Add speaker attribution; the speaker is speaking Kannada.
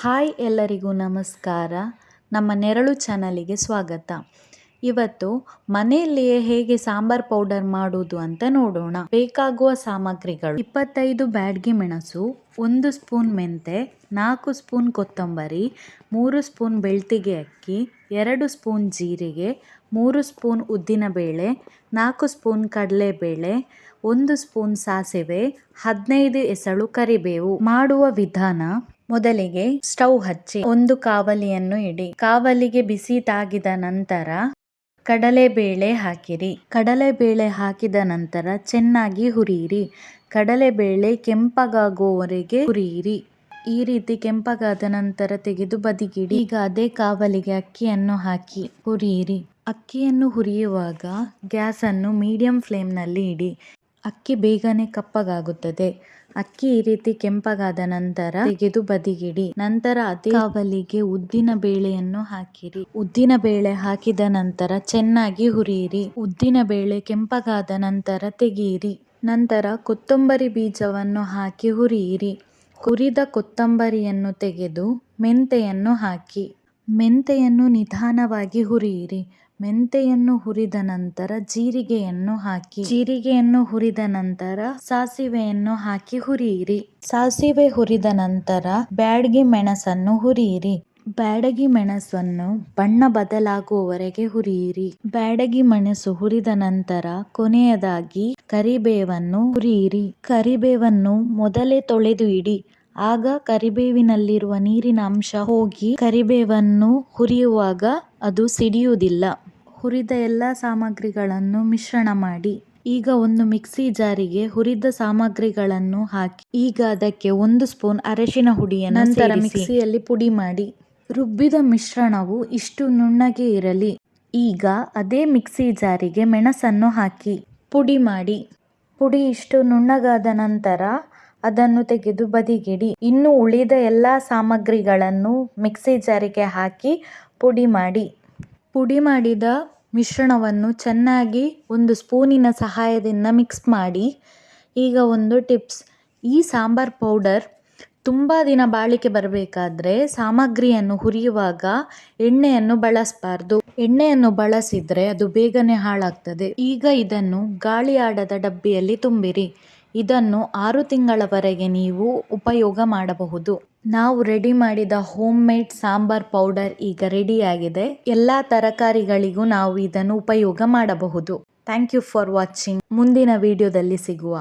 Speaker 1: ಹಾಯ್ ಎಲ್ಲರಿಗೂ ನಮಸ್ಕಾರ. ನಮ್ಮ ನೆರಳು ಚಾನಲಿಗೆ ಸ್ವಾಗತ. ಇವತ್ತು ಮನೆಯಲ್ಲಿಯೇ ಹೇಗೆ ಸಾಂಬಾರ್ ಪೌಡರ್ ಮಾಡುವುದು ಅಂತ ನೋಡೋಣ. ಬೇಕಾಗುವ ಸಾಮಗ್ರಿಗಳು ಇಪ್ಪತ್ತೈದು ಬ್ಯಾಡ್ಗೆ ಮೆಣಸು, ಒಂದು ಸ್ಪೂನ್ ಮೆಂತೆ, ನಾಲ್ಕು ಸ್ಪೂನ್ ಕೊತ್ತಂಬರಿ, ಮೂರು ಸ್ಪೂನ್ ಬೆಳ್ತಿಗೆ ಅಕ್ಕಿ, ಎರಡು ಸ್ಪೂನ್ ಜೀರಿಗೆ, ಮೂರು ಸ್ಪೂನ್ ಉದ್ದಿನಬೇಳೆ, ನಾಲ್ಕು ಸ್ಪೂನ್ ಕಡಲೆಬೇಳೆ, ಒಂದು ಸ್ಪೂನ್ ಸಾಸಿವೆ, ಹದಿನೈದು ಎಸಳು ಕರಿಬೇವು. ಮಾಡುವ ವಿಧಾನ ಮೊದಲಿಗೆ ಸ್ಟವ್ ಹಚ್ಚಿ ಒಂದು ಕಾವಲಿಯನ್ನು ಇಡಿ. ಕಾವಲಿಗೆ ಬಿಸಿ ತಾಗಿದ ನಂತರ ಕಡಲೆಬೇಳೆ ಹಾಕಿರಿ. ಕಡಲೆಬೇಳೆ ಹಾಕಿದ ನಂತರ ಚೆನ್ನಾಗಿ ಹುರಿಯಿರಿ. ಕಡಲೆಬೇಳೆ ಕೆಂಪಗಾಗುವವರೆಗೆ ಹುರಿಯಿರಿ. ಈ ರೀತಿ ಕೆಂಪಗಾದ ನಂತರ ತೆಗೆದು ಬದಿಗಿಡಿ. ಈಗ ಅದೇ ಕಾವಲಿಗೆ ಅಕ್ಕಿಯನ್ನು ಹಾಕಿ ಹುರಿಯಿರಿ. ಅಕ್ಕಿಯನ್ನು ಹುರಿಯುವಾಗ ಗ್ಯಾಸನ್ನು ಮೀಡಿಯಂ ಫ್ಲೇಮ್ನಲ್ಲಿ ಇಡಿ. ಅಕ್ಕಿ ಬೇಗನೆ ಕಪ್ಪಗಾಗುತ್ತದೆ. ಅಕ್ಕಿ ಈ ರೀತಿ ಕೆಂಪಗಾದ ನಂತರ ತೆಗೆದು ಬದಿಗಿಡಿ. ನಂತರ ಅದೇ ಕಾವಲಿಗೆ ಉದ್ದಿನ ಬೇಳೆಯನ್ನು ಹಾಕಿರಿ. ಉದ್ದಿನ ಬೇಳೆ ಹಾಕಿದ ನಂತರ ಚೆನ್ನಾಗಿ ಹುರಿಯಿರಿ. ಉದ್ದಿನ ಬೇಳೆ ಕೆಂಪಗಾದ ನಂತರ ತೆಗೆಯಿರಿ. ನಂತರ ಕೊತ್ತಂಬರಿ ಬೀಜವನ್ನು ಹಾಕಿ ಹುರಿಯಿರಿ. ಹುರಿದ ಕೊತ್ತಂಬರಿಯನ್ನು ತೆಗೆದು ಮೆಂತೆಯನ್ನು ಹಾಕಿ. ಮೆಂತೆಯನ್ನು ನಿಧಾನವಾಗಿ ಹುರಿಯಿರಿ. ಮೆಂತೆಯನ್ನು ಹುರಿದ ನಂತರ ಜೀರಿಗೆಯನ್ನು ಹಾಕಿ, ಜೀರಿಗೆಯನ್ನು ಹುರಿದ ನಂತರ ಸಾಸಿವೆಯನ್ನು ಹಾಕಿ ಹುರಿಯಿರಿ. ಸಾಸಿವೆ ಹುರಿದ ನಂತರ ಬ್ಯಾಡಗಿ ಮೆಣಸನ್ನು ಹುರಿಯಿರಿ. ಬ್ಯಾಡಗಿ ಮೆಣಸನ್ನು ಬಣ್ಣ ಬದಲಾಗುವವರೆಗೆ ಹುರಿಯಿರಿ. ಬ್ಯಾಡಗಿ ಮೆಣಸು ಹುರಿದ ನಂತರ ಕೊನೆಯದಾಗಿ ಕರಿಬೇವನ್ನು ಹುರಿಯಿರಿ. ಕರಿಬೇವನ್ನು ಮೊದಲೇ ತೊಳೆದು ಇಡಿ. ಆಗ ಕರಿಬೇವಿನಲ್ಲಿರುವ ನೀರಿನ ಅಂಶ ಹೋಗಿ ಕರಿಬೇವನ್ನು ಹುರಿಯುವಾಗ ಅದು ಸಿಡಿಯುವುದಿಲ್ಲ. ಹುರಿದ ಎಲ್ಲ ಸಾಮಗ್ರಿಗಳನ್ನು ಮಿಶ್ರಣ ಮಾಡಿ ಈಗ ಒಂದು ಮಿಕ್ಸಿ ಜಾರಿಗೆ ಹುರಿದ ಸಾಮಗ್ರಿಗಳನ್ನು ಹಾಕಿ ಈಗ ಅದಕ್ಕೆ ಒಂದು ಸ್ಪೂನ್ ಅರಶಿನ ಹುಡಿಯನ್ನು ನಂತರ ಮಿಕ್ಸಿಯಲ್ಲಿ ಪುಡಿ ಮಾಡಿ. ರುಬ್ಬಿದ ಮಿಶ್ರಣವು ಇಷ್ಟು ನುಣ್ಣಗೆ ಇರಲಿ. ಈಗ ಅದೇ ಮಿಕ್ಸಿ ಜಾರಿಗೆ ಮೆಣಸನ್ನು ಹಾಕಿ ಪುಡಿ ಮಾಡಿ. ಪುಡಿ ಇಷ್ಟು ನುಣ್ಣಗಾದ ನಂತರ ಅದನ್ನು ತೆಗೆದು ಬದಿಗಿಡಿ. ಇನ್ನು ಉಳಿದ ಎಲ್ಲ ಸಾಮಗ್ರಿಗಳನ್ನು ಮಿಕ್ಸಿ ಜಾರಿಗೆ ಹಾಕಿ ಪುಡಿ ಮಾಡಿ. ಪುಡಿ ಮಾಡಿದ ಮಿಶ್ರಣವನ್ನು ಚೆನ್ನಾಗಿ ಒಂದು ಸ್ಪೂನಿನ ಸಹಾಯದಿಂದ ಮಿಕ್ಸ್ ಮಾಡಿ. ಈಗ ಒಂದು ಟಿಪ್ಸ್ ಈ ಸಾಂಬಾರ್ ಪೌಡರ್ ತುಂಬ ದಿನ ಬಾಳಿಕೆ ಬರಬೇಕಾದ್ರೆ ಸಾಮಗ್ರಿಯನ್ನು ಹುರಿಯುವಾಗ ಎಣ್ಣೆಯನ್ನು ಬಳಸಬಾರ್ದು. ಎಣ್ಣೆಯನ್ನು ಬಳಸಿದರೆ ಅದು ಬೇಗನೆ ಹಾಳಾಗ್ತದೆ. ಈಗ ಇದನ್ನು ಗಾಳಿ ಆಡದ ಡಬ್ಬಿಯಲ್ಲಿ ತುಂಬಿರಿ. ಇದನ್ನು ಆರು ತಿಂಗಳವರೆಗೆ ನೀವು ಉಪಯೋಗ ಮಾಡಬಹುದು. ನಾವು ರೆಡಿ ಮಾಡಿದ ಹೋಮ್ ಮೇಡ್ ಸಾಂಬಾರ್ ಪೌಡರ್ ಈಗ ರೆಡಿಯಾಗಿದೆ ಎಲ್ಲ ತರಕಾರಿಗಳಿಗೂ ನಾವು ಇದನ್ನು ಉಪಯೋಗ ಮಾಡಬಹುದು. ಥ್ಯಾಂಕ್ ಯು ಫಾರ್ ವಾಚಿಂಗ್ ಮುಂದಿನ ವಿಡಿಯೋದಲ್ಲಿ ಸಿಗುವ.